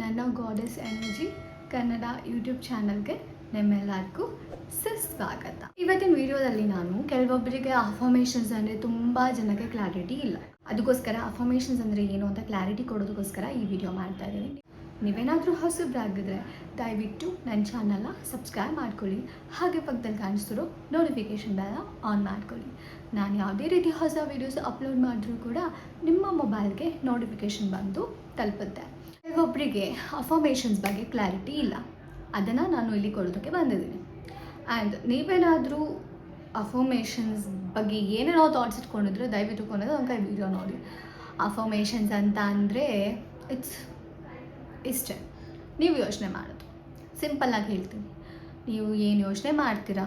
ನನ್ನ goddess energy Kannada YouTube ಚಾನಲ್ಗೆ ನಿಮ್ಮೆಲ್ಲರಿಗೂ ಸುಸ್ವಾಗತ. ಇವತ್ತಿನ ವಿಡಿಯೋದಲ್ಲಿ ನಾನು ಕೆಲವೊಬ್ಬರಿಗೆ ಅಫರ್ಮೇಷನ್ಸ್ ಅಂದರೆ ತುಂಬ ಜನಕ್ಕೆ ಕ್ಲಾರಿಟಿ ಇಲ್ಲ. ಅದಕ್ಕೋಸ್ಕರ ಅಫರ್ಮೇಷನ್ಸ್ ಅಂದರೆ ಏನು ಅಂತ ಕ್ಲಾರಿಟಿ ಕೊಡೋದಕ್ಕೋಸ್ಕರ ಈ ವಿಡಿಯೋ ಮಾಡ್ತಾ ಇದ್ದೀನಿ. ನೀವೇನಾದರೂ ಹೊಸಬ್ರಾಗಿದ್ರೆ ದಯವಿಟ್ಟು ನನ್ನ ಚಾನಲ್ನ ಸಬ್ಸ್ಕ್ರೈಬ್ ಮಾಡ್ಕೊಳ್ಳಿ. ಹಾಗೆ ಪಕ್ಕದಲ್ಲಿ ಕಾಣಿಸ್ತಿರೋ ನೋಟಿಫಿಕೇಷನ್ ಬೆಲ್ಲ ಆನ್ ಮಾಡ್ಕೊಳ್ಳಿ. ನಾನು ಯಾವುದೇ ರೀತಿ ಹೊಸ ವೀಡಿಯೋಸ್ ಅಪ್ಲೋಡ್ ಮಾಡಿದ್ರೂ ಕೂಡ ನಿಮ್ಮ ಮೊಬೈಲ್ಗೆ ನೋಟಿಫಿಕೇಷನ್ ಬಂದು ತಲುಪುತ್ತೆ. ಕೆಲವೊಬ್ಬರಿಗೆ ಅಫರ್ಮೇಷನ್ಸ್ ಬಗ್ಗೆ ಕ್ಲಾರಿಟಿ ಇಲ್ಲ. ಅದನ್ನು ನಾನು ಇಲ್ಲಿ ಕೊಡೋದಕ್ಕೆ ಬಂದಿದ್ದೀನಿ. ಆ್ಯಂಡ್ ನೀವೇನಾದರೂ ಅಫರ್ಮೇಷನ್ಸ್ ಬಗ್ಗೆ ಏನೇನೋ ಥಾಟ್ಸ್ ಇಟ್ಕೊಂಡಿದ್ರೆ ದಯವಿಟ್ಟು ಕೊನೆದು ಒಂದು ಕೈ ವಿಡಿಯೋ ನೋಡಿ. ಅಫರ್ಮೇಷನ್ಸ್ ಅಂತ ಅಂದರೆ ಇಟ್ಸ್ ಇಷ್ಟೇ. ನೀವು ಯೋಚನೆ ಮಾಡೋದು. ಸಿಂಪಲ್ಲಾಗಿ ಹೇಳ್ತೀನಿ. ನೀವು ಏನು ಯೋಚನೆ ಮಾಡ್ತೀರಾ?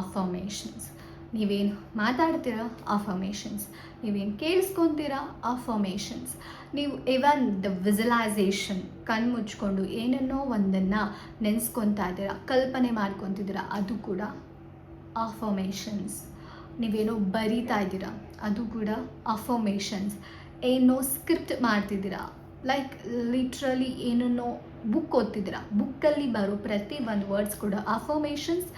ಅಫರ್ಮೇಷನ್ಸ್ ನೀವೇನು ಮಾತಾಡ್ತೀರಾ ಅಫರ್ಮೇಷನ್ಸ್ ನೀವೇನು ಕೇಳಿಸ್ಕೊತೀರಾ ಅಫರ್ಮೇಷನ್ಸ್ ನೀವು ಇವನ್ ದ ವಿಜುಲೈಸೇಷನ್ ಕಣ್ಣು ಮುಚ್ಕೊಂಡು ಏನನ್ನೋ ಒಂದನ್ನು ನೆನೆಸ್ಕೊತಾ ಇದ್ದೀರಾ, ಕಲ್ಪನೆ ಮಾಡ್ಕೊತಿದ್ದೀರಾ, ಅದು ಕೂಡ ಅಫರ್ಮೇಷನ್ಸ್ ನೀವೇನೋ ಬರೀತಾ ಇದ್ದೀರಾ, ಅದು ಕೂಡ ಅಫರ್ಮೇಷನ್ಸ್ ಏನೋ ಸ್ಕ್ರಿಪ್ಟ್ ಮಾಡ್ತಿದ್ದೀರಾ ಲೈಕ್ ಲಿಟ್ರಲಿ ಏನನ್ನೋ ಬುಕ್ ಓದ್ತಿದ್ದೀರಾ ಬುಕ್ಕಲ್ಲಿ ಬರೋ ಪ್ರತಿ ಒಂದು ವರ್ಡ್ಸ್ ಕೂಡ ಅಫರ್ಮೇಷನ್ಸ್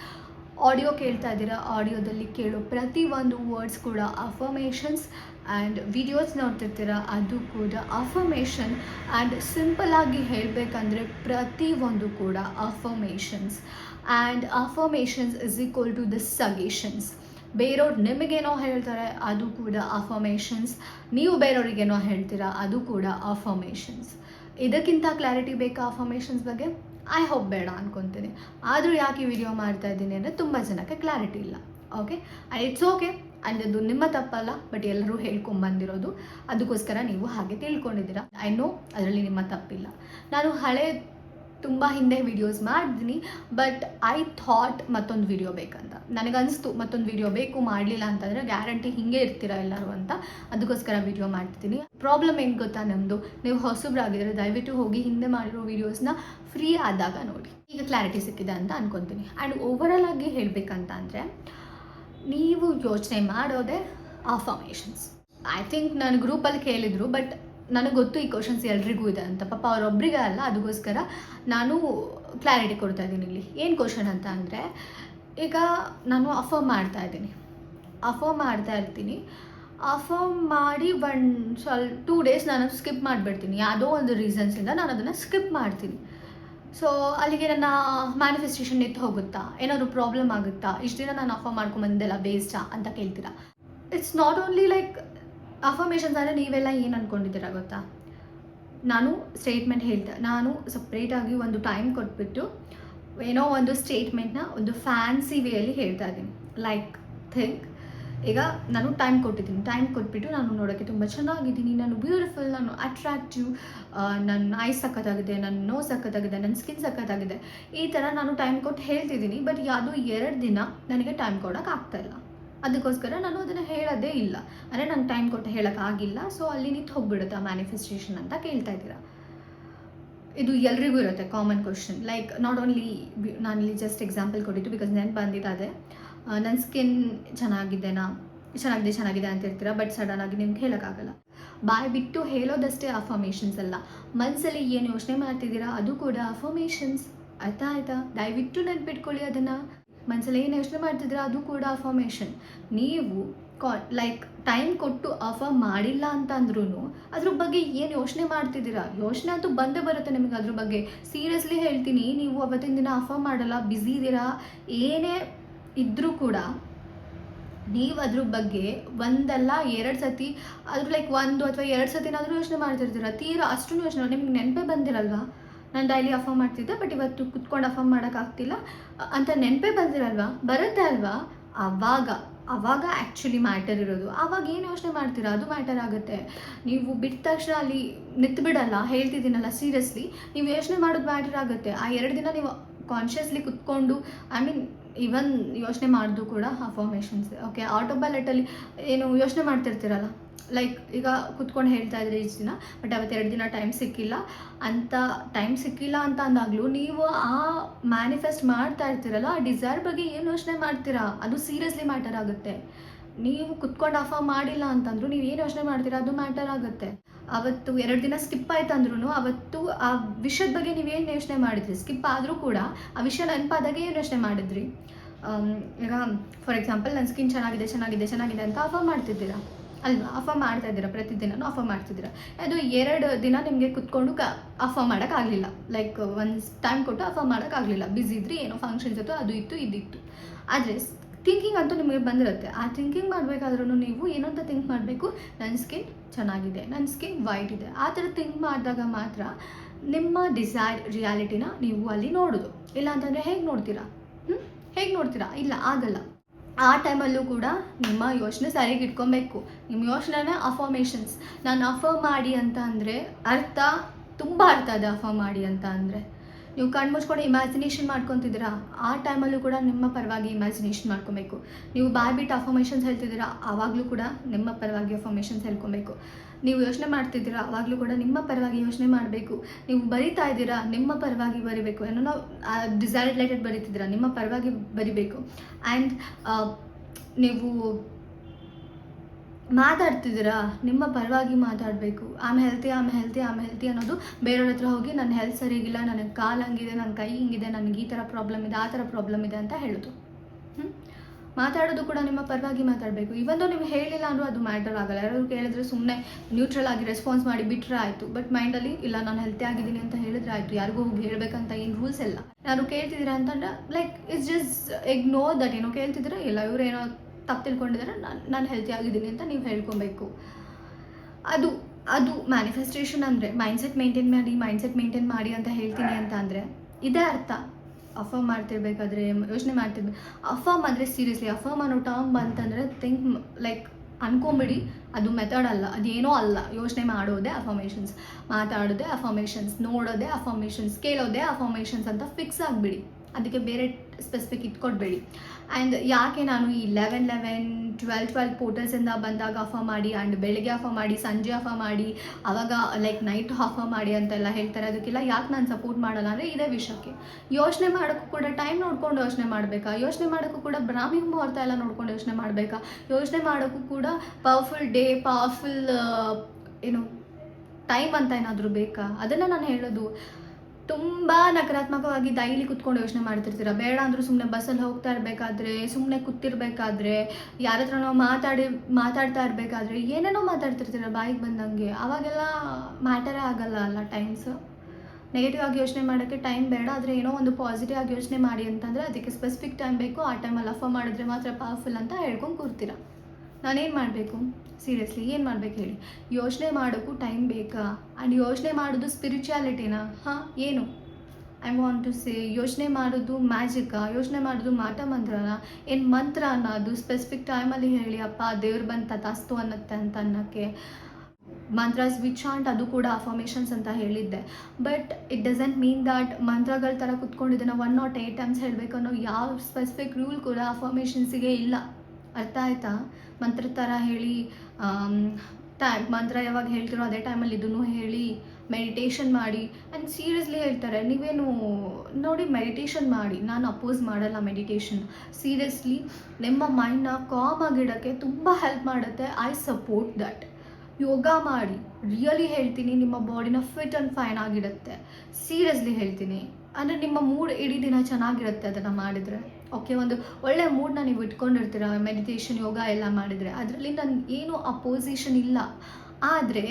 ಆಡಿಯೋ ಕೇಳ್ತಾ ಇದ್ದೀರಾ ಆಡಿಯೋದಲ್ಲಿ ಕೇಳೋ ಪ್ರತಿ ಒಂದು ವರ್ಡ್ಸ್ ಕೂಡ ಅಫರ್ಮೇಷನ್ಸ್ ಆ್ಯಂಡ್ ವಿಡಿಯೋಸ್ ನೋಡ್ತಿರ್ತೀರ, ಅದು ಕೂಡ ಅಫರ್ಮೇಷನ್ ಆ್ಯಂಡ್ ಸಿಂಪಲ್ಲಾಗಿ ಹೇಳಬೇಕಂದ್ರೆ ಪ್ರತಿ ಒಂದು ಕೂಡ affirmations and affirmations is equal to the suggestions ಬೇರೆಯವ್ರು ನಿಮಗೇನೋ ಹೇಳ್ತಾರೆ, ಅದು ಕೂಡ ಅಫರ್ಮೇಷನ್ಸ್ ನೀವು ಬೇರೆಯವ್ರಿಗೇನೋ ಹೇಳ್ತೀರಾ, ಅದು ಕೂಡ ಅಫರ್ಮೇಷನ್ಸ್ ಇದಕ್ಕಿಂತ ಕ್ಲಾರಿಟಿ ಬೇಕಾ ಅಫರ್ಮೇಷನ್ಸ್ ಬಗ್ಗೆ? ಐ ಹೋಪ್ ಬೇಡ ಅನ್ಕೊತೀನಿ. ಆದರೂ ಯಾಕೆ ಈ ವಿಡಿಯೋ ಮಾಡ್ತಾ ಇದ್ದೀನಿ ಅಂದರೆ ತುಂಬ ಜನಕ್ಕೆ ಕ್ಲಾರಿಟಿ ಇಲ್ಲ. Okay and it's okay and ಅದು ನಿಮ್ಮ ತಪ್ಪಲ್ಲ ಬಟ್ ಎಲ್ಲರೂ ಹೇಳ್ಕೊಂಬಂದಿರೋದು. ಅದಕ್ಕೋಸ್ಕರ ನೀವು ಹಾಗೆ ತಿಳ್ಕೊಂಡಿದ್ದೀರಾ? ಐ ನೋ ಅದರಲ್ಲಿ ನಿಮ್ಮ ತಪ್ಪಿಲ್ಲ. ನಾನು ಹಳೆ ತುಂಬ ಹಿಂದೆ ವಿಡಿಯೋಸ್ ಮಾಡಿದ್ದೀನಿ ಬಟ್ ಐ ಥಾಟ್ ಮತ್ತೊಂದು ವಿಡಿಯೋ ಬೇಕಂತ. ನನಗನ್ನಿಸ್ತು ಮತ್ತೊಂದು ವಿಡಿಯೋ ಬೇಕು, ಮಾಡಲಿಲ್ಲ ಅಂತಂದರೆ ಗ್ಯಾರಂಟಿ ಹಿಂಗೆ ಇರ್ತೀರ ಎಲ್ಲರೂ ಅಂತ ಅದಕ್ಕೋಸ್ಕರ ವಿಡಿಯೋ ಮಾಡ್ತೀನಿ. ಪ್ರಾಬ್ಲಮ್ ಏನು ಗೊತ್ತಾ ನಮ್ಮದು ನೀವು ಹೊಸಬ್ರಾಗಿದ್ರೆ ದಯವಿಟ್ಟು ಹೋಗಿ ಹಿಂದೆ ಮಾಡಿರೋ ವೀಡಿಯೋಸ್ನ ಫ್ರೀ ಆದಾಗ ನೋಡಿ. ಈಗ ಕ್ಲಾರಿಟಿ ಸಿಕ್ಕಿದೆ ಅಂತ ಅನ್ಕೊತೀನಿ. ಆ್ಯಂಡ್ ಓವರಾಲ್ ಆಗಿ ಹೇಳಬೇಕಂತ ಅಂದರೆ, ನೀವು ಯೋಚನೆ ಮಾಡೋದೇ ಅಫಾಮೇಷನ್ಸ್ ಐ ಥಿಂಕ್ ನಾನು ಗ್ರೂಪಲ್ಲಿ ಕೇಳಿದರು ಬಟ್ ನನಗೆ ಗೊತ್ತು ಈ ಕ್ವಶನ್ಸ್ ಎಲ್ರಿಗೂ ಇದೆ ಅಂತ. ಪಾಪ ಅವರೊಬ್ಬರಿಗೆ ಅಲ್ಲ ಅದಕ್ಕೋಸ್ಕರ ನಾನು ಕ್ಲಾರಿಟಿ ಕೊಡ್ತಾ ಇದ್ದೀನಿ ಇಲ್ಲಿ. ಏನು ಕ್ವಶನ್ ಅಂತ ಅಂದರೆ, ಈಗ ನಾನು ಅಫರ್ಮ್ ಮಾಡ್ತಾ ಇದ್ದೀನಿ. ಅಫರ್ಮ್ ಮಾಡ್ತಾ ಇರ್ತೀನಿ. ಅಫರ್ಮ್ ಮಾಡಿ ಒನ್ ಸ್ವಲ್ಪ ಟೂ ಡೇಸ್ ನಾನು ಸ್ಕಿಪ್ ಮಾಡಿಬಿಡ್ತೀನಿ. ಯಾವುದೋ ಒಂದು ರೀಸನ್ಸಿಂದ ನಾನು ಅದನ್ನು ಸ್ಕಿಪ್ ಮಾಡ್ತೀನಿ. ಸೊ ಅಲ್ಲಿಗೆ ನನ್ನ ಮ್ಯಾನಿಫೆಸ್ಟೇಷನ್ ಎತ್ತು ಹೋಗುತ್ತಾ? ಏನಾದರೂ ಪ್ರಾಬ್ಲಮ್ ಆಗುತ್ತಾ? ಇಷ್ಟು ದಿನ ನಾನು ಅಫರ್ ಮಾಡ್ಕೊಂಬಂದೆಲ್ಲ ಬೇಸ್ಟಾ ಅಂತ ಕೇಳ್ತೀರಾ? It's not only like affirmations ಅಂದರೆ ನೀವೆಲ್ಲ ಏನು ಅಂದ್ಕೊಂಡಿದ್ದೀರ ಗೊತ್ತಾ? ನಾನು ಸ್ಟೇಟ್ಮೆಂಟ್ ಹೇಳ್ತಾ, ನಾನು ಸಪ್ರೇಟಾಗಿ ಒಂದು ಟೈಮ್ ಕೊಟ್ಬಿಟ್ಟು ಏನೋ ಒಂದು ಸ್ಟೇಟ್ಮೆಂಟ್ನ ಒಂದು ಫ್ಯಾನ್ಸಿ ವೇಯಲ್ಲಿ ಹೇಳ್ತಾ ಇದ್ದೀನಿ. ಲೈಕ್ ಥಿಂಕ್ ಈಗ ನಾನು ಟೈಮ್ ಕೊಟ್ಟಿದ್ದೀನಿ. ಟೈಮ್ ಕೊಟ್ಬಿಟ್ಟು ನಾನು ನೋಡೋಕ್ಕೆ ತುಂಬ ಚೆನ್ನಾಗಿದ್ದೀನಿ. ನಾನು ಬ್ಯೂಟಿಫುಲ್ ನಾನು ಅಟ್ರಾಕ್ಟಿವ್ ನನ್ನ ಐ ಸಖತ್ತಾಗಿದೆ ನನ್ನ ನೋ ಸಖತ್ತಾಗಿದೆ ನನ್ನ ಸ್ಕಿನ್ ಸಖತ್ತಾಗಿದೆ. ಈ ಥರ ನಾನು ಟೈಮ್ ಕೊಟ್ಟು ಹೇಳ್ತಿದ್ದೀನಿ. ಬಟ್ ಯಾವುದೋ ಎರಡು ದಿನ ನನಗೆ ಟೈಮ್ ಕೊಡೋಕ್ಕಾಗ್ತಾಯಿಲ್ಲ ಅದಕ್ಕೋಸ್ಕರ ನಾನು ಅದನ್ನು ಹೇಳೋದೇ ಇಲ್ಲ. ಅಂದರೆ ನಂಗೆ ಟೈಮ್ ಕೊಟ್ಟು ಹೇಳೋಕ್ಕಾಗಿಲ್ಲ. ಸೊ ಅಲ್ಲಿ ನಿಂತು ಹೋಗ್ಬಿಡುತ್ತೆ ಆ ಮ್ಯಾನಿಫೆಸ್ಟೇಷನ್ ಅಂತ ಕೇಳ್ತಾ ಇದ್ದೀರಾ? ಇದು ಎಲ್ರಿಗೂ ಇರುತ್ತೆ common question like not only ನಾನು ನಾನಿಲ್ಲಿ ಜಸ್ಟ್ ಎಕ್ಸಾಂಪಲ್ ಕೊಟ್ಟಿದ್ದು ಬಿಕಾಸ್ ನೆನ್ಪು ಬಂದಿದ್ದಾದೆ. ನನ್ನ ಸ್ಕಿನ್ ಚೆನ್ನಾಗಿದೆನಾ ಚೆನ್ನಾಗಿದೆ ಚೆನ್ನಾಗಿದೆ ಅಂತ ಇರ್ತೀರಾ ಬಟ್ ಸಡನ್ ಆಗಿ ನಿಮ್ಗೆ ಹೇಳೋಕ್ಕಾಗಲ್ಲ. ಬಾಯ್ ಬಿಟ್ಟು ಹೇಳೋದಷ್ಟೇ ಅಫರ್ಮೇಷನ್ಸ್ ಅಲ್ಲ. ಮನಸ್ಸಲ್ಲಿ ಏನು ಯೋಚನೆ ಮಾಡ್ತಿದ್ದೀರಾ? ಅದು ಕೂಡ ಅಫರ್ಮೇಷನ್ಸ್ ಆಯ್ತಾ ಆಯ್ತಾ? ದಯವಿಟ್ಟು ನೆನ್ಪಿಟ್ಕೊಳ್ಳಿ ಅದನ್ನು. ಮನಸ್ಸಲ್ಲಿ ಏನು ಯೋಚನೆ ಮಾಡ್ತಿದ್ರೆ ಅದು ಕೂಡ ಅಫರ್ಮೇಷನ್ ನೀವು ಕಾ ಲೈಕ್ ಟೈಮ್ ಕೊಟ್ಟು ಆಫರ್ ಮಾಡಿಲ್ಲ ಅಂತ ಅಂದ್ರೂ ಅದ್ರ ಬಗ್ಗೆ ಏನು ಯೋಚನೆ ಮಾಡ್ತಿದ್ದೀರಾ? ಯೋಚನೆ ಅಂತೂ ಬಂದೇ ಬರುತ್ತೆ ನಿಮಗೆ ಅದ್ರ ಬಗ್ಗೆ. ಸೀರಿಯಸ್ಲಿ ಹೇಳ್ತೀನಿ, ನೀವು ಅವತ್ತಿನ ದಿನ ಆಫರ್ ಮಾಡಲ್ಲ ಬ್ಯುಸಿ ಇದ್ದೀರಾ, ಏನೇ ಇದ್ದರೂ ಕೂಡ ನೀವು ಅದ್ರ ಬಗ್ಗೆ ಒಂದಲ್ಲ, ಎರಡು ಸತಿ, ಅದ್ರ ಲೈಕ್ ಒಂದು ಅಥವಾ ಎರಡು ಸತಿನಾದರೂ ಯೋಚನೆ ಮಾಡ್ತಿರ್ತೀರಾ? ತೀರಾ ಅಷ್ಟು ಯೋಚನೆ ನಿಮ್ಗೆ ನೆನಪೇ ಬಂದಿರಲ್ವಾ? ನಾನು ಡೈಲಿ ಅಫರ್ ಮಾಡ್ತಿದ್ದೆ ಬಟ್ ಇವತ್ತು ಕುತ್ಕೊಂಡು ಅಫರ್ ಮಾಡೋಕ್ಕಾಗ್ತಿಲ್ಲ ಅಂತ ನೆನಪೇ ಬಂದಿರಲ್ವಾ? ಬರುತ್ತೆ ಅಲ್ವಾ? ಆವಾಗ ಆವಾಗ ಆ್ಯಕ್ಚುಲಿ ಮ್ಯಾಟರ್ ಇರೋದು. ಆವಾಗ ಏನು ಯೋಚನೆ ಮಾಡ್ತೀರಾ? ಅದು ಮ್ಯಾಟರ್ ಆಗುತ್ತೆ. ನೀವು ಬಿಟ್ಟ ತಕ್ಷಣ ಅಲ್ಲಿ ನಿಂತು ಬಿಡಲ್ಲ, ಹೇಳ್ತಿದ್ದೀನಲ್ಲ ಸೀರಿಯಸ್ಲಿ ನೀವು ಯೋಚನೆ ಮಾಡೋದು ಮ್ಯಾಟರ್ ಆಗುತ್ತೆ. ಆ ಎರಡು ದಿನ ನೀವು ಕಾನ್ಷಿಯಸ್ಲಿ ಕುತ್ಕೊಂಡು ಐ ಮೀನ್ ಇವನ್ ಯೋಚನೆ ಮಾಡಿದ್ರು ಕೂಡ ಅಫರ್ಮೇಷನ್ಸ್ ಓಕೆ ಆಟೋ ಬ್ಯಾಲೆಟಲ್ಲಿ ಏನು ಯೋಚನೆ ಮಾಡ್ತಿರ್ತೀರಲ್ಲ? ಲೈಕ್ ಈಗ ಕುತ್ಕೊಂಡು ಹೇಳ್ತಾ ಇದ್ರಿ ಇಷ್ಟು ದಿನ, ಬಟ್ ಅವತ್ತೆರಡು ದಿನ ಟೈಮ್ ಸಿಕ್ಕಿಲ್ಲ. ಅಂತ ಟೈಮ್ ಸಿಕ್ಕಿಲ್ಲ ಅಂತ ಅಂದಾಗಲೂ ನೀವು ಆ ಮ್ಯಾನಿಫೆಸ್ಟ್ ಮಾಡ್ತಾ ಇರ್ತೀರಲ್ಲ, ಆ ಡಿಸೈರ್ ಬಗ್ಗೆ ಏನು ಯೋಚನೆ ಮಾಡ್ತೀರಾ? ಅದು ಸೀರಿಯಸ್ಲಿ ಮ್ಯಾಟರ್ ಆಗುತ್ತೆ. ನೀವು ಕುತ್ಕೊಂಡು ಆಫರ್ ಮಾಡಿಲ್ಲ ಅಂತಂದ್ರು ನೀವು ಏನು ಯೋಚನೆ ಮಾಡ್ತೀರಾ? ಅದು ಮ್ಯಾಟರ್ ಆಗುತ್ತೆ. ಅವತ್ತು ಎರಡು ದಿನ ಸ್ಕಿಪ್ ಆಯ್ತು ಅಂದ್ರೂ ಅವತ್ತು ಆ ವಿಷಯದ ಬಗ್ಗೆ ನೀವೇನು ಯೋಚನೆ ಮಾಡಿದ್ರಿ? ಸ್ಕಿಪ್ ಆದರೂ ಕೂಡ ಆ ವಿಷಯ ನೆನಪಾದಾಗ ಏನು ಯೋಚನೆ ಮಾಡಿದ್ರಿ? ಈಗ ಫಾರ್ ಎಕ್ಸಾಂಪಲ್ ನನ್ನ ಸ್ಕಿನ್ ಚೆನ್ನಾಗಿದೆ ಚೆನ್ನಾಗಿದೆ ಚೆನ್ನಾಗಿದೆ ಅಂತ ಅಫರ್ ಮಾಡ್ತಿದ್ದೀರಾ? ಅಲ್ವಾ? ಅಫ ಮಾಡ್ತಾ ಇದ್ದೀರಾ, ಪ್ರತಿದಿನನೂ ಆಫರ್ ಮಾಡ್ತಿದ್ದೀರಾ ಅದು ಎರಡು ದಿನ ನಿಮಗೆ ಕುತ್ಕೊಂಡು ಕ ಅಫ ಮಾಡೋಕ್ಕಾಗಲಿಲ್ಲ ಲೈಕ್ ಒಂದು ಟೈಮ್ ಕೊಟ್ಟು ಅಫ ಮಾಡೋಕ್ಕಾಗಲಿಲ್ಲ ಬ್ಯುಸಿ ಇದ್ರೆ, ಏನೋ ಫಂಕ್ಷನ್ಸ್ ಇತ್ತು, ಅದು ಇತ್ತು, ಇದಿತ್ತು. ಆದರೆ ಥಿಂಕಿಂಗ್ ಅಂತೂ ನಿಮಗೆ ಬಂದಿರುತ್ತೆ. ಆ ಥಿಂಕಿಂಗ್ ಮಾಡಬೇಕಾದ್ರೂ ನೀವು ಏನಂತ ಥಿಂಕ್ ಮಾಡಬೇಕು? ನನ್ನ ಸ್ಕಿನ್ ಚೆನ್ನಾಗಿದೆ ನನ್ನ ಸ್ಕಿನ್ ವೈಟ್ ಇದೆ. ಆ ಥರ ಥಿಂಕ್ ಮಾಡಿದಾಗ ಮಾತ್ರ ನಿಮ್ಮ ಡಿಸೈರ್ ರಿಯಾಲಿಟಿನ ನೀವು ಅಲ್ಲಿ ನೋಡೋದು. ಇಲ್ಲ ಅಂತಂದರೆ ಹೇಗೆ ನೋಡ್ತೀರಾ? ಹ್ಞೂ ಹೇಗೆ ನೋಡ್ತೀರಾ? ಇಲ್ಲ, ಆಗಲ್ಲ. ಆ ಟೈಮಲ್ಲೂ ಕೂಡ ನಿಮ್ಮ ಯೋಚನೆ ಸರಿಯಾಗಿ ಇಟ್ಕೊಬೇಕು. ನಿಮ್ಮ ಯೋಚನೆನೇ ಅಫರ್ಮೇಷನ್ಸ್ ನಾನು ಅಫರ್ ಮಾಡಿ ಅಂತ ಅಂದರೆ ಅರ್ಥ, ತುಂಬ ಅರ್ಥ ಇದೆ ಅಫರ್ ಮಾಡಿ ಅಂತ ಅಂದರೆ. ನೀವು ಕಣ್ಣು ಮುಚ್ಕೊಂಡು ಇಮ್ಯಾಜಿನೇಷನ್ ಮಾಡ್ಕೊತಿದ್ದೀರಾ? ಆ ಟೈಮಲ್ಲೂ ಕೂಡ ನಿಮ್ಮ ಪರವಾಗಿ ಇಮ್ಯಾಜಿನೇಷನ್ ಮಾಡ್ಕೊಬೇಕು. ನೀವು ಬಾಯ್ ಬಿಟ್ಟು ಅಫರ್ಮೇಷನ್ಸ್ ಹೇಳ್ತಿದ್ದೀರಾ? ಆವಾಗಲೂ ಕೂಡ ನಿಮ್ಮ ಪರವಾಗಿ ಅಫರ್ಮೇಷನ್ಸ್ ಹೇಳ್ಕೊಬೇಕು. ನೀವು ಯೋಚನೆ ಮಾಡ್ತಿದ್ದೀರಾ ಆವಾಗಲೂ ಕೂಡ ನಿಮ್ಮ ಪರವಾಗಿ ಯೋಚನೆ ಮಾಡಬೇಕು. ನೀವು ಬರಿತಾ ಇದ್ದೀರಾ, ನಿಮ್ಮ ಪರವಾಗಿ ಬರಿಬೇಕು. ಏನೋ ಡಿಸೈರ್ ರಿಲೇಟೆಡ್ ಬರೀತಿದ್ದೀರಾ, ನಿಮ್ಮ ಪರವಾಗಿ ಬರಿಬೇಕು. ಆ್ಯಂಡ್ ನೀವು ಮಾತಾಡ್ತಿದ್ದೀರಾ, ನಿಮ್ಮ ಪರವಾಗಿ ಮಾತಾಡಬೇಕು. I'm healthy I'm healthy I'm healthy ಅನ್ನೋದು ಬೇರೆಯವ್ರ ಹತ್ರ ಹೋಗಿ, ನನ್ನ ಹೆಲ್ತ್ ಸರಿಯಾಗಿಲ್ಲ ನನಗೆ ಕಾಲು ಹಂಗಿದೆ, ನನ್ನ ಕೈ ಹಿಂಗಿದೆ, ನನಗೆ ಈ ಥರ ಪ್ರಾಬ್ಲಮ್ ಇದೆ, ಆ ಥರ ಪ್ರಾಬ್ಲಮ್ ಇದೆ ಅಂತ ಹೇಳೋದು? ಮಾತಾಡೋದು ಕೂಡ ನಿಮ್ಮ ಪರವಾಗಿ ಮಾತಾಡಬೇಕು. ಇವಂದು ನೀವು ಹೇಳಿಲ್ಲ ಅಂದರೂ ಅದು ಮ್ಯಾಟರ್ ಆಗಲ್ಲ. ಯಾರಾದರೂ ಕೇಳಿದ್ರೆ ಸುಮ್ಮನೆ ನ್ಯೂಟ್ರಲ್ ಆಗಿ ರೆಸ್ಪಾನ್ಸ್ ಮಾಡಿ ಬಿಟ್ಟರೆ ಆಯಿತು. ಬಟ್ ಮೈಂಡಲ್ಲಿ ಇಲ್ಲ, ನಾನು ಹೆಲ್ತಿ ಆಗಿದ್ದೀನಿ ಅಂತ ಹೇಳಿದ್ರೆ ಆಯಿತು. ಯಾರಿಗೂ ಹೋಗಿ ಹೇಳಬೇಕಂತ ಏನು ರೂಲ್ಸ್ ಇಲ್ಲ ಯಾರು ಕೇಳ್ತಿದ್ದೀರಾ ಅಂತಂದ್ರೆ like it's just ignore that ಏನೋ ಕೇಳ್ತಿದ್ದೀರಾ ಇಲ್ಲ, ಇವ್ರು ಏನೋ ತಪ್ಪು ತಿಳ್ಕೊಂಡಿದ್ದಾರೆ, ನಾನು ನಾನು ಹೆಲ್ತಿ ಆಗಿದ್ದೀನಿ ಅಂತ ನೀವು ಹೇಳ್ಕೊಬೇಕು. ಅದು ಅದು ಮ್ಯಾನಿಫೆಸ್ಟೇಷನ್ ಅಂದರೆ ಮೈಂಡ್ಸೆಟ್ ಮೇಂಟೈನ್ ಮಾಡಿ ಮೈಂಡ್ಸೆಟ್ ಮೇಂಟೈನ್ ಮಾಡಿ ಅಂತ ಹೇಳ್ತೀನಿ ಅಂತ ಅಂದರೆ, ಇದೇ ಅರ್ಥ. ಅಫರ್ಮ್ ಮಾಡ್ತಿರ್ಬೇಕಾದ್ರೆ ಯೋಚನೆ ಮಾಡ್ತಿರ್ಬೇಕು ಅಫರ್ಮ್ ಅಂದರೆ ಸೀರಿಯಸ್ಲಿ ಅಫರ್ಮ್ ಅನ್ನೋ ಟರ್ಮ್ ಬಂತಂದರೆ ಥಿಂಕ್ ಲೈಕ್ ಅನ್ಕೊಂಬಿಡಿ, ಅದು ಮೆಥಡ್ ಅಲ್ಲ, ಅದೇನೋ ಅಲ್ಲ, ಯೋಚನೆ ಮಾಡೋದೇ ಅಫರ್ಮೇಷನ್ಸ್ ಮಾತಾಡೋದೇ ಅಫರ್ಮೇಷನ್ಸ್ ನೋಡೋದೇ ಅಫರ್ಮೇಷನ್ಸ್ ಕೇಳೋದೇ ಅಫರ್ಮೇಷನ್ಸ್ ಅಂತ ಫಿಕ್ಸ್ ಆಗಿಬಿಡಿ. ಅದಕ್ಕೆ ಬೇರೆ ಸ್ಪೆಸಿಫಿಕ್ ಇಟ್ಕೊಡ್ಬೇಡಿ ಆ್ಯಂಡ್ ಯಾಕೆ ನಾನು ಈ ಲೆವೆನ್ ಲೆವೆನ್ ಟ್ವೆಲ್ ಟ್ವೆಲ್ ಪೋರ್ಟಲ್ಸಿಂದ ಬಂದಾಗ ಆಫರ್ ಮಾಡಿ ಆ್ಯಂಡ್ ಬೆಳಗ್ಗೆ ಆಫರ್ ಮಾಡಿ, ಸಂಜೆ ಆಫರ್ ಮಾಡಿ ಆವಾಗ ಲೈಕ್ ನೈಟ್ ಆಫರ್ ಮಾಡಿ ಅಂತೆಲ್ಲ ಹೇಳ್ತಾರೆ, ಅದಕ್ಕೆಲ್ಲ ಯಾಕೆ ನಾನು ಸಪೋರ್ಟ್ ಮಾಡಲ್ಲ ಅಂದರೆ ಇದೇ ವಿಷಯಕ್ಕೆ. ಯೋಚನೆ ಮಾಡೋಕ್ಕೂ ಕೂಡ ಟೈಮ್ ನೋಡ್ಕೊಂಡು ಯೋಚನೆ ಮಾಡಬೇಕಾ? ಯೋಚನೆ ಮಾಡೋಕ್ಕೂ ಕೂಡ ಬ್ರಾಹ್ಮಿ ಮುಹೂರ್ತ ಎಲ್ಲ ನೋಡ್ಕೊಂಡು ಯೋಚನೆ ಮಾಡಬೇಕಾ? ಯೋಚನೆ ಮಾಡೋಕ್ಕೂ ಕೂಡ ಪವರ್ಫುಲ್ ಡೇ ಪವರ್ಫುಲ್ ಏನು ಟೈಮ್ ಅಂತ ಏನಾದರೂ ಬೇಕಾ? ಅದನ್ನು ನಾನು ಹೇಳೋದು. ತುಂಬ ನಕಾರಾತ್ಮಕವಾಗಿ ಡೈಲಿ ಕುತ್ಕೊಂಡು ಯೋಚನೆ ಮಾಡ್ತಿರ್ತೀರ. ಬೇಡ ಅಂದರೂ ಸುಮ್ಮನೆ ಬಸ್ಸಲ್ಲಿ ಹೋಗ್ತಾ ಇರಬೇಕಾದ್ರೆ ಸುಮ್ಮನೆ ಕೂತಿರ್ಬೇಕಾದ್ರೆ ಯಾರ ಹತ್ರನೋ ಮಾತಾಡಿ, ಮಾತಾಡ್ತಾ ಇರಬೇಕಾದ್ರೆ ಏನೇನೋ ಮಾತಾಡ್ತಿರ್ತೀರ ಬಾಯಿಗೆ ಬಂದಂಗೆ. ಅವಾಗೆಲ್ಲ ಮ್ಯಾಟರೇ ಆಗಲ್ಲ ಅಲ್ಲ ಟೈಮ್ಸ್. ನೆಗೆಟಿವ್ ಆಗಿ ಯೋಚನೆ ಮಾಡೋಕ್ಕೆ ಟೈಮ್ ಬೇಡ, ಆದರೆ ಏನೋ ಒಂದು ಪಾಸಿಟಿವ್ ಆಗಿ ಯೋಚನೆ ಮಾಡಿ ಅಂತಂದರೆ ಅದಕ್ಕೆ ಸ್ಪೆಸಿಫಿಕ್ ಟೈಮ್ ಬೇಕು. ಆ ಟೈಮಲ್ಲಿ ಅಫರ್ ಮಾಡಿದ್ರೆ ಮಾತ್ರ ಪವರ್ಫುಲ್ ಅಂತ ಹೇಳ್ಕೊಂಡು ಕೂರ್ತೀರ. ನಾನೇನು ಮಾಡಬೇಕು? ಸೀರಿಯಸ್ಲಿ ಏನು ಮಾಡ್ಬೇಕು ಹೇಳಿ? ಯೋಚನೆ ಮಾಡೋಕ್ಕೂ ಟೈಮ್ ಬೇಕಾ? ಆ್ಯಂಡ್ ಯೋಚನೆ ಮಾಡೋದು ಸ್ಪಿರಿಚುಯಾಲಿಟಿನಾ ಹಾಂ, ಏನು? ಐ ವಾಂಟ್ ಟು ಸೇ ಯೋಚನೆ ಮಾಡೋದು ಮ್ಯಾಜಿಕ್ಕಾ ಯೋಚನೆ ಮಾಡೋದು ಮಾಟ ಮಂತ್ರನ? ಏನು ಮಂತ್ರ ಅನ್ನೋದು ಸ್ಪೆಸಿಫಿಕ್ ಟೈಮಲ್ಲಿ ಹೇಳಿ, ಅಪ್ಪ, ದೇವ್ರು ಬಂದು ತತಾಸ್ತು ಅನ್ನತ್ತೆ ಅಂತ ಅನ್ನೋಕ್ಕೆ. ಮಂತ್ರಾಸ್ ವಿಚಾಂಟ್ ಅದು ಕೂಡ ಅಫಾರ್ಮೇಷನ್ಸ್ ಅಂತ ಹೇಳಿದ್ದೆ. But it doesn't mean that ಮಂತ್ರಗಳ ಥರ ಕುತ್ಕೊಂಡಿದ್ದನ್ನು ಒನ್ ನಾಟ್ ಏಟ್ ಟೈಮ್ಸ್ ಹೇಳಬೇಕು ಅನ್ನೋ ಯಾವ ಸ್ಪೆಸಿಫಿಕ್ ರೂಲ್ ಕೂಡ ಅಫಾರ್ಮೇಷನ್ಸಿಗೆ ಇಲ್ಲ. ಅರ್ಥ ಆಯ್ತಾ? ಮಂತ್ರ ಥರ ಹೇಳಿ ಮಂತ್ರ ಯಾವಾಗ ಹೇಳ್ತಿರೋ ಅದೇ ಟೈಮಲ್ಲಿ ಇದನ್ನು ಹೇಳಿ ಮೆಡಿಟೇಷನ್ ಮಾಡಿ ಆ್ಯಂಡ್ ಸೀರಿಯಸ್ಲಿ ಹೇಳ್ತಾರೆ. ನೀವೇನು ನೋಡಿ ಮೆಡಿಟೇಷನ್ ಮಾಡಿ. ನಾನು ಅಪೋಸ್ ಮಾಡಲ್ಲ ಮೆಡಿಟೇಷನ್ ಸೀರಿಯಸ್ಲಿ ನಿಮ್ಮ ಮೈಂಡ್ನ ಕಾಮ್ ಆಗಿಡೋಕ್ಕೆ ತುಂಬ ಹೆಲ್ಪ್ ಮಾಡುತ್ತೆ. ಐ ಸಪೋರ್ಟ್ ದಟ್ ಯೋಗ ಮಾಡಿ. ರಿಯಲಿ ಹೇಳ್ತೀನಿ, ನಿಮ್ಮ ಬಾಡಿನ ಫಿಟ್ ಆ್ಯಂಡ್ ಫೈನ್ ಆಗಿಡುತ್ತೆ. ಸೀರಿಯಸ್ಲಿ ಹೇಳ್ತೀನಿ. ಅಂದರೆ ನಿಮ್ಮ ಮೂಡ್ ಇಡೀ ದಿನ ಚೆನ್ನಾಗಿರುತ್ತೆ ಅದನ್ನು ಮಾಡಿದರೆ. ಓಕೆ ಒಂದು ಒಳ್ಳೆ ಮೂಡ್ನ ನೀವು ಇಟ್ಕೊಂಡಿರ್ತೀರ ಮೆಡಿಟೇಷನ್ ಯೋಗ ಎಲ್ಲ ಮಾಡಿದರೆ. ಅದರಲ್ಲಿ ನನ್ನ ಏನು ಅಪೋಸಿಷನ್ ಇಲ್ಲ. ಆದರೆ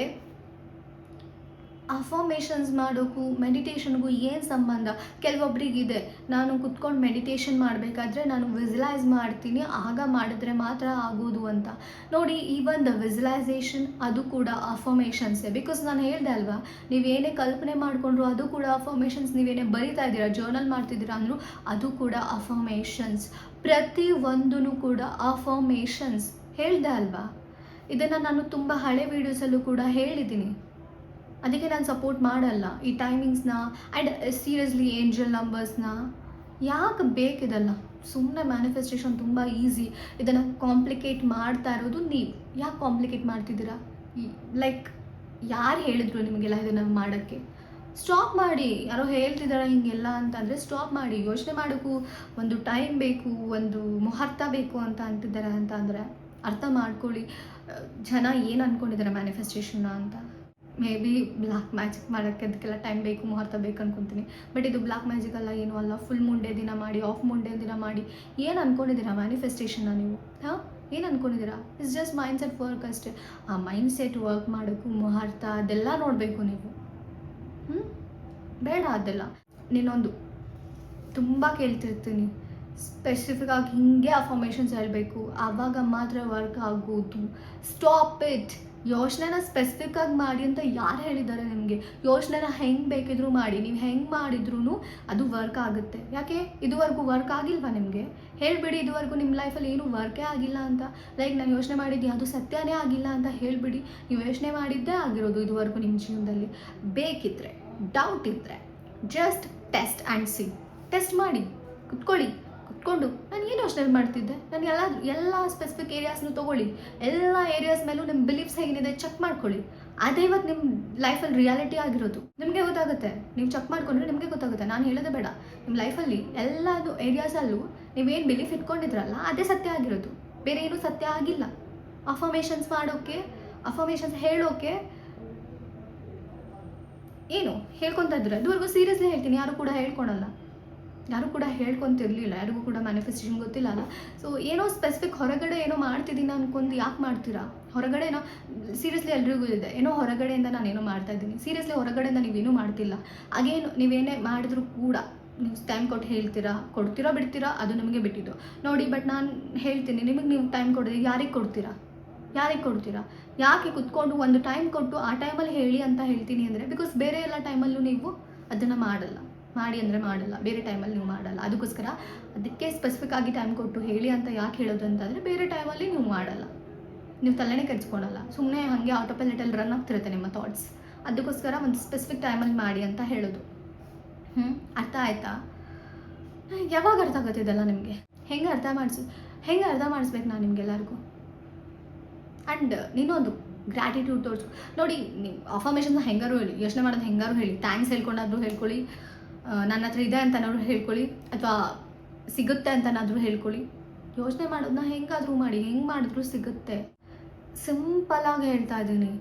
ಅಫರ್ಮೇಷನ್ಸ್ ಮಾಡೋಕ್ಕೂ ಮೆಡಿಟೇಷನ್ಗೂ ಏನು ಸಂಬಂಧ? ಕೆಲವೊಬ್ರಿಗಿದೆ, ನಾನು ಕುತ್ಕೊಂಡು ಮೆಡಿಟೇಷನ್ ಮಾಡಬೇಕಾದ್ರೆ ನಾನು ವಿಜುಲೈಸ್ ಮಾಡ್ತೀನಿ, ಆಗ ಮಾಡಿದ್ರೆ ಮಾತ್ರ ಆಗೋದು ಅಂತ. ನೋಡಿ ಈವನ್ ದ ವಿಜುಲೈಸೇಷನ್ ಅದು ಕೂಡ ಅಫಾರ್ಮೇಷನ್ಸೇ ಬಿಕಾಸ್ ನಾನು ಹೇಳ್ದೆ ಅಲ್ವಾ ನೀವೇನೇ ಕಲ್ಪನೆ ಮಾಡಿಕೊಂಡ್ರು ಅದು ಕೂಡ ಅಫಾರ್ಮೇಷನ್ಸ್ ನೀವೇನೇ ಬರಿತಾ ಇದ್ದೀರಾ ಜರ್ನಲ್ ಮಾಡ್ತಿದ್ದೀರಾ ಅಂದರೂ ಅದು ಕೂಡ ಅಫಾರ್ಮೇಷನ್ಸ್ ಪ್ರತಿ ಒಂದೂ ಕೂಡ ಅಫಾರ್ಮೇಷನ್ಸ್ ಹೇಳ್ದೆ ಅಲ್ವಾ? ಇದನ್ನು ನಾನು ತುಂಬ ಹಳೆ ವೀಡಿಯೋಸಲ್ಲೂ ಕೂಡ ಹೇಳಿದ್ದೀನಿ. ಅದಕ್ಕೆ ನಾನು ಸಪೋರ್ಟ್ ಮಾಡಲ್ಲ. ಈ ಟೈಮಿಂಗ್ಸ್ನ ಆ್ಯಂಡ್ ಸೀರಿಯಸ್ಲಿ ಏಂಜಲ್ ನಂಬರ್ಸ್ನ ಯಾಕೆ ಬೇಕಿದಲ್ಲ ಸುಮ್ಮನೆ ಮ್ಯಾನಿಫೆಸ್ಟೇಷನ್ ತುಂಬ ಈಸಿ ಇದನ್ನು ಕಾಂಪ್ಲಿಕೇಟ್ ಮಾಡ್ತಾ ಇರೋದು ನೀವು. ಯಾಕೆ ಕಾಂಪ್ಲಿಕೇಟ್ ಮಾಡ್ತಿದ್ದೀರಾ? ಲೈಕ್ ಯಾರು ಹೇಳಿದ್ರು ನಿಮಗೆಲ್ಲ ಇದನ್ನು ಮಾಡೋಕ್ಕೆ? ಸ್ಟಾಪ್ ಮಾಡಿ. ಯಾರೋ ಹೇಳ್ತಿದ್ದಾರೆ ಹಿಂಗೆಲ್ಲ ಅಂತಂದರೆ ಸ್ಟಾಪ್ ಮಾಡಿ. ಯೋಚನೆ ಮಾಡೋಕ್ಕೂ ಒಂದು ಟೈಮ್ ಬೇಕು, ಒಂದು ಮುಹೂರ್ತ ಬೇಕು ಅಂತ ಅಂತಿದ್ದಾರೆ ಅಂತ ಅಂದರೆ ಅರ್ಥ ಮಾಡ್ಕೊಳ್ಳಿ. ಜನ ಏನು ಅಂದ್ಕೊಂಡಿದ್ದಾರೆ ಮ್ಯಾನಿಫೆಸ್ಟೇಷನ್ನ ಅಂತ. ಮೇ ಬಿ ಬ್ಲ್ಯಾಕ್ ಮ್ಯಾಜಿಕ್ ಮಾಡೋಕ್ಕೆ ಅದಕ್ಕೆಲ್ಲ ಟೈಮ್ ಬೇಕು, ಮುಹೂರ್ತ ಬೇಕು ಅನ್ಕೊತೀನಿ. ಬಟ್ ಇದು ಬ್ಲ್ಯಾಕ್ ಮ್ಯಾಜಿಕ್ ಅಲ್ಲ, ಏನೂ ಅಲ್ಲ. ಫುಲ್ ಮುಂಡೆ ದಿನ ಮಾಡಿ ಆಫ್ ಮುಂಡೆ ದಿನ ಮಾಡಿ. ಏನು ಅಂದ್ಕೊಂಡಿದ್ದೀರಾ ಮ್ಯಾನಿಫೆಸ್ಟೇಷನ್ನ ನೀವು? ಹಾಂ? ಏನು ಅಂದ್ಕೊಂಡಿದ್ದೀರಾ it's just mindset work ಅಷ್ಟೇ. ಆ ಮೈಂಡ್ ಸೆಟ್ ವರ್ಕ್ ಮಾಡೋಕ್ಕೂ ಮುಹೂರ್ತ ಅದೆಲ್ಲ ನೋಡಬೇಕು ನೀವು. ಹ್ಞೂ ಬೇಡ ಅದೆಲ್ಲ. ನೀನೊಂದು ತುಂಬ ಕೇಳ್ತಿರ್ತೀನಿ. ಸ್ಪೆಸಿಫಿಕ್ ಆಗಿ ಹಿಂಗೆ ಅಫಾರ್ಮೇಷನ್ಸ್ ಹೇಳಬೇಕು. ಆವಾಗ ಮಾತ್ರ ವರ್ಕ್ ಆಗೋದು. ಸ್ಟಾಪ್ ಇಟ್ ಯೋಚನೆನ ಸ್ಪೆಸಿಫಿಕ್ ಆಗಿ ಮಾಡಿ ಅಂತ ಯಾರು ಹೇಳಿದ್ದಾರೆ ನಿಮಗೆ? ಯೋಚನೆನ ಹೆಂಗೆ ಬೇಕಿದ್ರೂ ಮಾಡಿ, ನೀವು ಹೆಂಗೆ ಮಾಡಿದ್ರೂ ಅದು ವರ್ಕ್ ಆಗುತ್ತೆ. ಯಾಕೆ? ಇದುವರೆಗೂ ವರ್ಕ್ ಆಗಿಲ್ವಾ ನಿಮಗೆ? ಹೇಳಿಬಿಡಿ ಇದುವರೆಗೂ ನಿಮ್ಮ ಲೈಫಲ್ಲಿ ಏನು ವರ್ಕೇ ಆಗಿಲ್ಲ ಅಂತ. ಲೈಕ್ ನಾನು ಯೋಚನೆ ಮಾಡಿದ್ದು ಅದು ಸತ್ಯನೇ ಆಗಿಲ್ಲ ಅಂತ ಹೇಳಿಬಿಡಿ. ನೀವು ಯೋಚನೆ ಮಾಡಿದ್ದೇ ಆಗಿರೋದು ಇದುವರೆಗೂ ನಿಮ್ಮ ಜೀವನದಲ್ಲಿ. ಬೇಕಿದ್ರೆ ಡೌಟ್ ಇದ್ದರೆ just test and see test ಮಾಡಿ, ಕುತ್ಕೊಳ್ಳಿ. ಕುತ್ಕೊಂಡು ನಾನು ಏನು ಯೋಚನೆ ಮಾಡ್ತಿದ್ದೆ? ನಾನು ಎಲ್ಲ ಎಲ್ಲ ಸ್ಪೆಸಿಫಿಕ್ ಏರಿಯಾಸ್ನೂ ತೊಗೊಳ್ಳಿ. ಎಲ್ಲ ಏರಿಯಾಸ್ ಮೇಲೂ ನಿಮ್ಮ ಬಿಲೀಫ್ಸ್ ಹೇಗಿದೆ ಚೆಕ್ ಮಾಡ್ಕೊಳ್ಳಿ. ಅದೇ ಇವತ್ತು ನಿಮ್ಮ ಲೈಫಲ್ಲಿ ರಿಯಾಲಿಟಿ ಆಗಿರೋದು. ನಿಮಗೆ ಗೊತ್ತಾಗುತ್ತೆ. ನೀವು ಚೆಕ್ ಮಾಡ್ಕೊಂಡ್ರೆ ನಿಮಗೆ ಗೊತ್ತಾಗುತ್ತೆ. ನಾನು ಹೇಳೋದೇ ಬೇಡ. ನಿಮ್ಮ ಲೈಫಲ್ಲಿ ಎಲ್ಲದು ಏರಿಯಾಸಲ್ಲೂ ನೀವೇನು ಬಿಲೀಫ್ ಇಟ್ಕೊಂಡಿದ್ರಲ್ಲ, ಅದೇ ಸತ್ಯ ಆಗಿರೋದು. ಬೇರೆ ಏನೂ ಸತ್ಯ ಆಗಿಲ್ಲ. ಅಫರ್ಮೇಷನ್ಸ್ ಮಾಡೋಕ್ಕೆ ಅಫರ್ಮೇಷನ್ಸ್ ಹೇಳೋಕ್ಕೆ ಏನು ಹೇಳ್ಕೊತಾ ಇದ್ರೆ. ಅದುವರೆಗೂ ಸೀರಿಯಸ್ಲಿ ಹೇಳ್ತೀನಿ. ಯಾರು ಕೂಡ ಹೇಳ್ಕೊಳಲ್ಲ. ಯಾರು ಕೂಡ ಹೇಳ್ಕೊಂತಿರ್ಲಿಲ್ಲ, ಯಾರಿಗೂ ಕೂಡ ಮ್ಯಾನಿಫೆಸ್ಟೇಷನ್ ಗೊತ್ತಿಲ್ಲ ಅಲ್ಲ. ಸೊ ಏನೋ ಸ್ಪೆಸಿಫಿಕ್ ಹೊರಗಡೆ ಏನೋ ಮಾಡ್ತಿದ್ದೀನಿ ಅನ್ಕೊಂಡು ಯಾಕೆ ಮಾಡ್ತೀರಾ? ಹೊರಗಡೆ ಏನೋ ಸೀರಿಯಸ್ಲಿ ಎಲ್ರಿಗೂ ಇದೆ. ಏನೋ ಹೊರಗಡೆಯಿಂದ ನಾನು ಏನೋ ಮಾಡ್ತಾ ಇದ್ದೀನಿ. ಸೀರಿಯಸ್ಲಿ ಹೊರಗಡೆಯಿಂದ ನೀವೇನೂ ಮಾಡ್ತಿಲ್ಲ. ಹಾಗೇನು, ನೀವೇನೇ ಮಾಡಿದ್ರು ಕೂಡ ನೀವು ಟೈಮ್ ಕೊಟ್ಟು ಹೇಳ್ತೀರಾ? ಕೊಡ್ತೀರಾ, ಬಿಡ್ತೀರಾ? ಅದು ನಿಮಗೆ ಬಿಟ್ಟಿದ್ದು. ನೋಡಿ ಬಟ್ ನಾನು ಹೇಳ್ತೀನಿ, ನಿಮಗೆ ನೀವು ಟೈಮ್ ಕೊಡೋದು ಯಾರಿಗೆ ಕೊಡ್ತೀರಾ? ಯಾರಿಗೆ ಕೊಡ್ತೀರಾ? ಯಾಕೆ ಕುತ್ಕೊಂಡು ಒಂದು ಟೈಮ್ ಕೊಟ್ಟು ಆ ಟೈಮಲ್ಲಿ ಹೇಳಿ ಅಂತ ಹೇಳ್ತೀನಿ ಅಂದರೆ ಬಿಕಾಸ್ ಬೇರೆ ಎಲ್ಲ ಟೈಮಲ್ಲೂ ನೀವು ಅದನ್ನು ಮಾಡಲ್ಲ. ಮಾಡಿ ಅಂದರೆ ಮಾಡಲ್ಲ, ಬೇರೆ ಟೈಮಲ್ಲಿ ನೀವು ಮಾಡಲ್ಲ. ಅದಕ್ಕೋಸ್ಕರ ಅದಕ್ಕೆ ಸ್ಪೆಸಿಫಿಕ್ ಆಗಿ ಟೈಮ್ ಕೊಟ್ಟು ಹೇಳಿ ಅಂತ ಯಾಕೆ ಹೇಳೋದು ಅಂತಂದರೆ ಬೇರೆ ಟೈಮಲ್ಲಿ ನೀವು ಮಾಡಲ್ಲ. ನೀವು ತಲೆನೇ ಕೆಡ್ಸ್ಕೊಳಲ್ಲ. ಸುಮ್ಮನೆ ಹಾಗೆ ಆಟೋ ಪೈಲೆಟಲ್ಲಿ ರನ್ ಆಗ್ತಿರುತ್ತೆ ನಿಮ್ಮ ಥಾಟ್ಸ್ ಅದಕ್ಕೋಸ್ಕರ ಒಂದು ಸ್ಪೆಸಿಫಿಕ್ ಟೈಮಲ್ಲಿ ಮಾಡಿ ಅಂತ ಹೇಳೋದು. ಹ್ಞೂ ಅರ್ಥ ಆಯ್ತಾ? ಯಾವಾಗ ಅರ್ಥ ಆಗುತ್ತೆ ಇದೆಲ್ಲ ನಿಮಗೆ? ಹೆಂಗೆ ಅರ್ಥ ಮಾಡಿಸು, ಹೆಂಗೆ ಅರ್ಥ ಮಾಡಿಸ್ಬೇಕು ನಾನು ನಿಮಗೆಲ್ಲರಿಗೂ ಆ್ಯಂಡ್ ನೀನೊಂದು ಗ್ರ್ಯಾಟಿಟ್ಯೂಡ್ ತೋರಿಸು ನೋಡಿ, ನೀವು ಅಫರ್ಮೇಷನ್ಸ್ ಹೆಂಗಾರು ಹೇಳಿ, ಯೋಚನೆ ಮಾಡೋದು ಹೆಂಗಾರು ಹೇಳಿ ಥ್ಯಾಂಕ್ಸ್ ಹೇಳ್ಕೊಂಡಾದ್ರೂ ಹೇಳ್ಕೊಳ್ಳಿ. ನನ್ನ ಹತ್ರ ಇದೆ ಅಂತನಾದ್ರೂ ಹೇಳ್ಕೊಳ್ಳಿ, ಅಥವಾ ಸಿಗುತ್ತೆ ಅಂತನಾದರೂ ಹೇಳ್ಕೊಳ್ಳಿ. ಯೋಚನೆ ಮಾಡೋದನ್ನ ಹೇಗಾದರೂ ಮಾಡಿ, ಹೆಂಗೆ ಮಾಡಿದ್ರೂ ಸಿಗುತ್ತೆ. ಸಿಂಪಲಾಗಿ ಹೇಳ್ತಾ ಇದ್ದೀನಿ.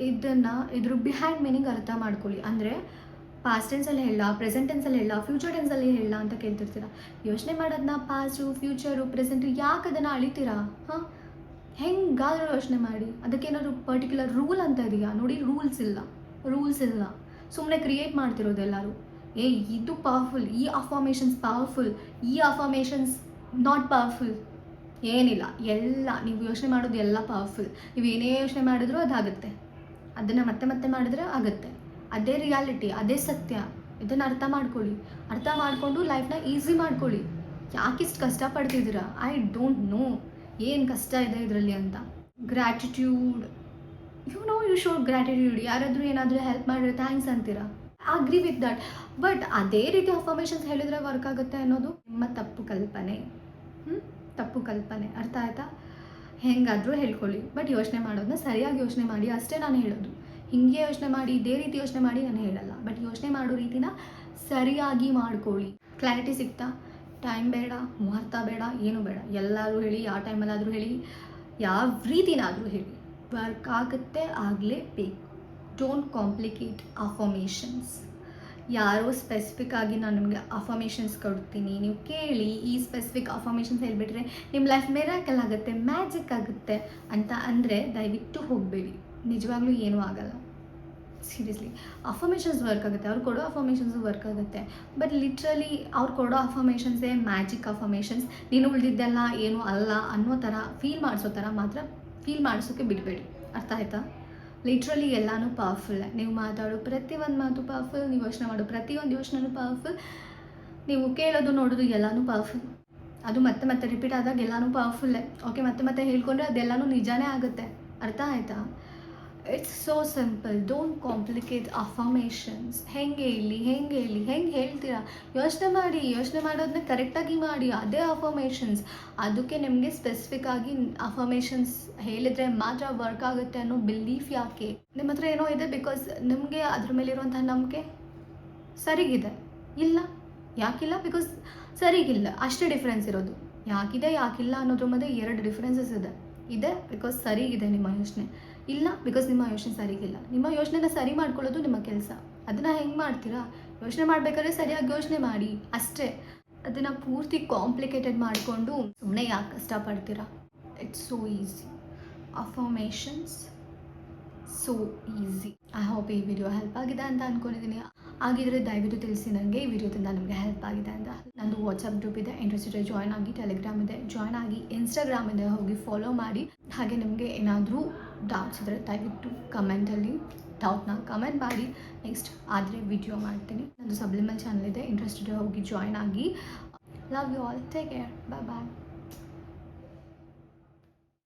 ಇದನ್ನು ಇದ್ರ ಬಿಹೈಂಡ್ ಮೀನಿಂಗ್ ಅರ್ಥ ಮಾಡ್ಕೊಳ್ಳಿ. ಅಂದರೆ ಪಾಸ್ಟ್ ಟೆನ್ಸಲ್ಲಿ ಹೇಳ ಪ್ರೆಸೆಂಟ್ ಟೆನ್ಸಲ್ಲಿ ಹೇಳ ಫ್ಯೂಚರ್ ಟೆನ್ಸಲ್ಲಿ ಹೇಳ ಅಂತ ಕೇಳ್ತಿರ್ತೀರ. ಯೋಚನೆ ಮಾಡೋದನ್ನ ಪಾಸ್ಟು ಫ್ಯೂಚರು ಪ್ರೆಸೆಂಟು ಯಾಕೆ ಅದನ್ನು ಅಳಿತೀರಾ? ಹಾಂ? ಹೆಂಗಾದರೂ ಯೋಚನೆ ಮಾಡಿ. ಅದಕ್ಕೇನಾದ್ರು ಪರ್ಟಿಕ್ಯುಲರ್ ರೂಲ್ ಅಂತ ಇದೆಯಾ? ನೋಡಿ ರೂಲ್ಸ್ ಇಲ್ಲ. ರೂಲ್ಸ್ ಇಲ್ಲ. ಸುಮ್ಮನೆ ಕ್ರಿಯೇಟ್ ಮಾಡ್ತಿರೋದು ಎಲ್ಲರೂ. ಏ, ಇದು ಪವರ್ಫುಲ್ ಈ ಅಫಾರ್ಮೇಷನ್ಸ್ ಪವರ್ಫುಲ್ ಈ ಅಫಾರ್ಮೇಷನ್ಸ್ ನಾಟ್ ಪವರ್ಫುಲ್ ಏನಿಲ್ಲ, ಎಲ್ಲ, ನೀವು ಯೋಚನೆ ಮಾಡೋದು ಎಲ್ಲ ಪವರ್ಫುಲ್ ನೀವು ಏನೇ ಯೋಚನೆ ಮಾಡಿದ್ರೂ ಅದಾಗುತ್ತೆ. ಅದನ್ನು ಮತ್ತೆ ಮತ್ತೆ ಮಾಡಿದ್ರೆ ಆಗುತ್ತೆ. ಅದೇ ರಿಯಾಲಿಟಿ ಅದೇ ಸತ್ಯ. ಇದನ್ನು ಅರ್ಥ ಮಾಡ್ಕೊಳ್ಳಿ. ಅರ್ಥ ಮಾಡಿಕೊಂಡು ಲೈಫ್ನ ಈಸಿ ಮಾಡ್ಕೊಳ್ಳಿ. ಯಾಕಿಷ್ಟು ಕಷ್ಟಪಡ್ತಿದ್ದೀರಾ? ಐ ಡೋಂಟ್ ನೋ ಏನು ಕಷ್ಟ ಇದೆ ಇದರಲ್ಲಿ ಅಂತ. Gratitude you know you show gratitude ಯಾರಾದರೂ ಏನಾದರೂ ಹೆಲ್ಪ್ ಮಾಡಿದ್ರೆ ಥ್ಯಾಂಕ್ಸ್ ಅಂತೀರಾ? ಅಗ್ರಿ ವಿತ್ ದಟ್ ಬಟ್ ಅದೇ ರೀತಿ ಅಫರ್ಮೇಷನ್ಸ್ ಹೇಳಿದ್ರೆ ವರ್ಕ್ ಆಗುತ್ತೆ ಅನ್ನೋದು ನಿಮ್ಮ ತಪ್ಪು ಕಲ್ಪನೆ. ಹ್ಞೂ ತಪ್ಪು ಕಲ್ಪನೆ. ಅರ್ಥ ಆಯ್ತಾ? ಹೆಂಗಾದರೂ ಹೇಳ್ಕೊಳ್ಳಿ. ಬಟ್ ಯೋಚನೆ ಮಾಡೋದನ್ನ ಸರಿಯಾಗಿ ಯೋಚನೆ ಮಾಡಿ, ಅಷ್ಟೇ ನಾನು ಹೇಳೋದು. ಹಿಂಗೆ ಯೋಚನೆ ಮಾಡಿ, ಇದೇ ರೀತಿ ಯೋಚನೆ ಮಾಡಿ ನಾನು ಹೇಳಲ್ಲ. ಬಟ್ ಯೋಚನೆ ಮಾಡೋ ರೀತಿನ ಸರಿಯಾಗಿ ಮಾಡ್ಕೊಳ್ಳಿ. ಕ್ಲಾರಿಟಿ ಸಿಗ್ತಾ ಟೈಮ್ ಬೇಡ, ಮುಹೂರ್ತ ಬೇಡ, ಏನು ಬೇಡ. ಎಲ್ಲರೂ ಹೇಳಿ, ಯಾವ ಟೈಮಲ್ಲಾದರೂ ಹೇಳಿ, ಯಾವ ರೀತಿನಾದರೂ ಹೇಳಿ. ವರ್ಕ್ ಆಗುತ್ತೆ, ಆಗಲೇಬೇಕು. ಡೋಂಟ್ ಕಾಂಪ್ಲಿಕೇಟ್ ಅಫರ್ಮೇಷನ್ಸ್ ಯಾರೋ ಸ್ಪೆಸಿಫಿಕ್ ಆಗಿ ನಾನು ನಿಮಗೆ ಅಫರ್ಮೇಷನ್ಸ್ ಕೊಡ್ತೀನಿ. ನೀವು ಕೇಳಿ ಈ ಸ್ಪೆಸಿಫಿಕ್ ಅಫರ್ಮೇಷನ್ಸ್ ಹೇಳಿಬಿಟ್ರೆ ನಿಮ್ಮ ಲೈಫ್ ಮೆರಾಕಲ್ ಆಗುತ್ತೆ ಮ್ಯಾಜಿಕ್ ಆಗುತ್ತೆ ಅಂತ ಅಂದರೆ ದಯವಿಟ್ಟು ಹೋಗಬೇಡಿ. ನಿಜವಾಗ್ಲೂ ಏನೂ ಆಗಲ್ಲ. ಸೀರಿಯಸ್ಲಿ ಅಫರ್ಮೇಷನ್ಸ್ ವರ್ಕ್ ಆಗುತ್ತೆ. ಅವ್ರು ಕೊಡೋ ಅಫರ್ಮೇಷನ್ಸು ವರ್ಕ್ ಆಗುತ್ತೆ. ಬಟ್ ಲಿಟ್ರಲಿ ಅವ್ರು ಕೊಡೋ ಅಫರ್ಮೇಷನ್ಸೇ ಮ್ಯಾಜಿಕ್ ಅಫರ್ಮೇಷನ್ಸ್ ನೀನು ಉಳಿದಿದ್ದೆಲ್ಲ ಏನೂ ಅಲ್ಲ ಅನ್ನೋ ಥರ ಫೀಲ್ ಮಾಡಿಸೋ ಥರ ಮಾತ್ರ ಫೀಲ್ ಮಾಡಿಸೋಕ್ಕೆ ಬಿಡಬೇಡಿ. ಅರ್ಥ ಆಯ್ತಾ? ಲಿಟ್ರಲಿ ಎಲ್ಲನೂ ಪವರ್ಫುಲ್ ನೀವು ಮಾತಾಡೋ ಪ್ರತಿಯೊಂದು ಮಾತು ಪವರ್ಫುಲ್ ನೀವು ಯೋಚನೆ ಮಾಡೋ ಪ್ರತಿಯೊಂದು ಯೋಚನೆನೂ ಪವರ್ಫುಲ್ ನೀವು ಕೇಳೋದು, ನೋಡೋದು ಎಲ್ಲನೂ ಪವರ್ಫುಲ್ ಅದು ಮತ್ತೆ ಮತ್ತೆ ರಿಪೀಟ್ ಆದಾಗ ಎಲ್ಲನೂ ಪವರ್ಫುಲ್ಲೇ ಓಕೆ ಮತ್ತೆ ಮತ್ತೆ ಹೇಳ್ಕೊಂಡ್ರೆ ಅದೆಲ್ಲನೂ ನಿಜಾನೇ ಆಗುತ್ತೆ. ಅರ್ಥ ಆಯ್ತಾ? It's so simple don't complicate affirmations ಹೆಂಗೆ ಹೇಳಿ ಹೆಂಗೆ ಹೇಳಿ ಹೆಂಗೆ ಹೇಳ್ತೀರಾ? ಯೋಚನೆ ಮಾಡಿ. ಯೋಚನೆ ಮಾಡೋದನ್ನ ಕರೆಕ್ಟಾಗಿ ಮಾಡಿ. ಅದೇ ಅಫಾಮೇಷನ್ಸ್ ಅದಕ್ಕೆ ನಿಮಗೆ ಸ್ಪೆಸಿಫಿಕ್ ಆಗಿ ಅಫಾಮೇಷನ್ಸ್ ಹೇಳಿದರೆ ಮಾತ್ರ ವರ್ಕ್ ಆಗುತ್ತೆ ಅನ್ನೋ ಬಿಲೀಫ್ ಯಾಕೆ? ನಿಮ್ಮ ಹತ್ರ ಏನೋ ಇದೆ ಬಿಕಾಸ್ ನಿಮಗೆ ಅದ್ರ ಮೇಲಿರುವಂಥ ನಂಬಿಕೆ ಸರಿಗಿದೆ. ಇಲ್ಲ. ಯಾಕಿಲ್ಲ? ಬಿಕಾಸ್ ಸರಿಗಿಲ್ಲ. ಅಷ್ಟೇ ಡಿಫ್ರೆನ್ಸ್ ಇರೋದು. ಯಾಕಿದೆ? ಯಾಕಿಲ್ಲ ಅನ್ನೋದ್ರ ಮಧ್ಯೆ ಎರಡು ಡಿಫ್ರೆನ್ಸಸ್ ಇದೆ. ಇದೆ ಬಿಕಾಸ್ ಸರಿಗಿದೆ ನಿಮ್ಮ ಯೋಚನೆ. ಇಲ್ಲ ಬಿಕಾಸ್ ನಿಮ್ಮ ಯೋಚನೆ ಸರಿಗಿಲ್ಲ. ನಿಮ್ಮ ಯೋಚನೆನ ಸರಿ ಮಾಡ್ಕೊಳ್ಳೋದು ನಿಮ್ಮ ಕೆಲಸ. ಅದನ್ನು ಹೆಂಗೆ ಮಾಡ್ತೀರಾ? ಯೋಚನೆ ಮಾಡಬೇಕಾದ್ರೆ ಸರಿಯಾಗಿ ಯೋಚನೆ ಮಾಡಿ. ಅಷ್ಟೇ. ಅದನ್ನು ಪೂರ್ತಿ ಕಾಂಪ್ಲಿಕೇಟೆಡ್ ಮಾಡಿಕೊಂಡು ಸುಮ್ಮನೆ ಯಾಕೆ ಕಷ್ಟಪಡ್ತೀರಾ? It's so easy affirmations so easy I hope ಈ ವಿಡಿಯೋ ಹೆಲ್ಪ್ ಆಗಿದೆ ಅಂತ ಅಂದ್ಕೊಂಡಿದ್ದೀನಿ ಆಗಿದ್ರೆ ದಯವಿಟ್ಟು ತಿಳಿಸಿ ನನಗೆ ಈ ವಿಡಿಯೋದಿಂದ ನಿಮಗೆ ಹೆಲ್ಪ್ ಆಗಿದೆ ಅಂತ. ನಂದು ವಾಟ್ಸಪ್ ಗ್ರೂಪ್ ಇದೆ. ಇಂಟ್ರೆಸ್ಟ್ ಜಾಯ್ನ್ ಆಗಿ ಟೆಲಿಗ್ರಾಮ್ ಇದೆ. ಜಾಯ್ನ್ ಆಗಿ ಇನ್ಸ್ಟಾಗ್ರಾಮ್ ಇದೆ. ಹೋಗಿ ಫಾಲೋ ಮಾಡಿ. ಹಾಗೆ ನಿಮಗೆ ಏನಾದರೂ ಡೌಟ್ಸ್ ಇದ್ದರೆ ದಯವಿಟ್ಟು ಕಮೆಂಟಲ್ಲಿ ಡೌಟ್ನ ಕಮೆಂಟ್ ಮಾಡಿ. ನೆಕ್ಸ್ಟ್ ಆದರೆ ವಿಡಿಯೋ ಮಾಡ್ತೀನಿ. ನಂದು ಸಬ್ಲಿಮಲ್ ಚಾನಲ್ ಇದೆ. ಇಂಟ್ರೆಸ್ಟೆಡ್ ಹೋಗಿ ಜಾಯ್ನ್ ಆಗಿ. Love you all take care bye bye